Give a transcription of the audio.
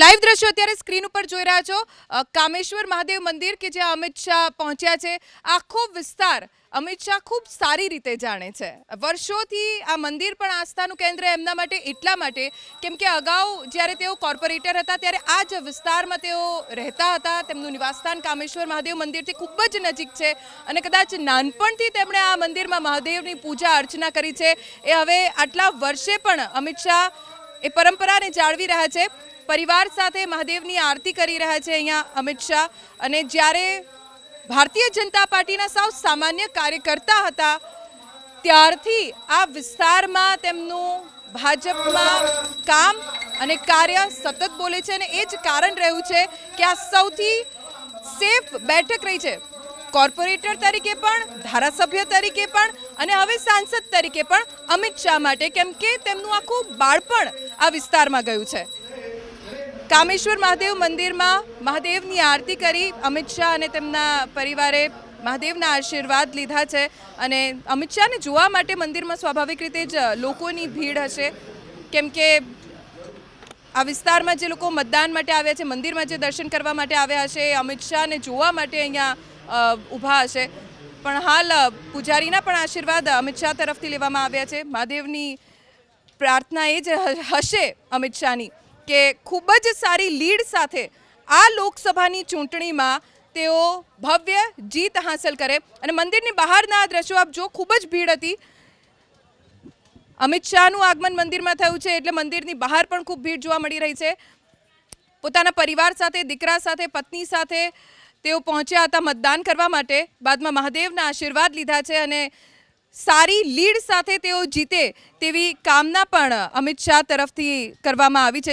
Live દ્રશ્યો અત્યારે screen ઉપર જોઈ રહ્યા છો. કામેશ્વર મહાદેવ મંદિર કે જ્યાં અમિત શાહ પહોંચ્યા છે. આખો વિસ્તાર અમિત શાહ ખૂબ સારી રીતે જાણે છે. વર્ષોથી આ મંદિર પણ આસ્થાનું કેન્દ્ર એમના માટે, એટલા માટે કેમ કે અગાઉ જ્યારે તેઓ કોર્પોરેટર હતા, ત્યારે આ જ વિસ્તારમાં તેઓ રહેતા હતા. તેમનું નિવાસસ્થાન કામેશ્વર મહાદેવ મંદિરથી ખૂબ જ નજીક છે અને કદાચ નાનપણથી તેમણે આ મંદિરમાં મહાદેવની પૂજા અર્ચના કરી છે. એ હવે આટલા વર્ષે પણ અમિત શાહ એ પરંપરાને જાળવી રહ્યા છે. પરિવાર સાથે મહાદેવની આરતી કરી રહ્યા છે અહીંયા અમિત શાહ. અને જ્યારે ભારતીય જનતા પાર્ટીના સાવ સામાન્ય કાર્યકર્તા હતા, ત્યારથી આ વિસ્તારમાં તેમનું ભાજપમાં કામ અને કાર્ય સતત બોલે છે અને એ જ કારણ રહ્યું છે કે આ સૌથી સેફ બેઠક રહી છે. કોર્પોરેટર તરીકે પણ, ધારાસભ્ય તરીકે પણ અને હવે સાંસદ તરીકે પણ અમિત શાહ માટે, કેમ કે તેમનું આખું બાળપણ આ વિસ્તારમાં ગયું છે. કામેશ્વર મહાદેવ મંદિરમાં મહાદેવની આરતી કરી અમિત શાહ અને તેમના પરિવારે મહાદેવના આશીર્વાદ લીધા છે અને અમિત શાહને જોવા માટે મંદિરમાં સ્વાભાવિક રીતે જ લોકોની ભીડ હશે. કેમ કે આ વિસ્તારમાં જે લોકો મતદાન માટે આવ્યા છે, મંદિરમાં જે દર્શન કરવા માટે આવ્યા એ અમિત શાહને જોવા માટે અહીંયા ઊભા હશે. પણ હાલ પૂજારીના પણ આશીર્વાદ અમિત શાહ તરફથી લેવામાં આવ્યા છે. મહાદેવની પ્રાર્થના એ જ હશે અમિત શાહની. કે ખૂબ જ સારી લીડ સાથે આ લોકસભાની ચૂંટણીમાં તેઓ ભવ્ય જીત હાંસલ કરે. અને મંદિરની બહારના આ દ્રશ્યો આપ જો, ખૂબ જ ભીડ હતી. અમિત શાહનું આગમન મંદિરમાં થયું છે એટલે મંદિરની બહાર પણ ખૂબ ભીડ જોવા મળી રહી છે. પોતાના પરિવાર સાથે, દીકરા સાથે, પત્ની સાથે તેઓ પહોંચ્યા હતા મતદાન કરવા માટે. બાદમાં મહાદેવના આશીર્વાદ લીધા છે અને સારી લીડ સાથે તેઓ જીતે તેવી કામના પણ અમિત શાહ તરફથી કરવામાં આવી છે.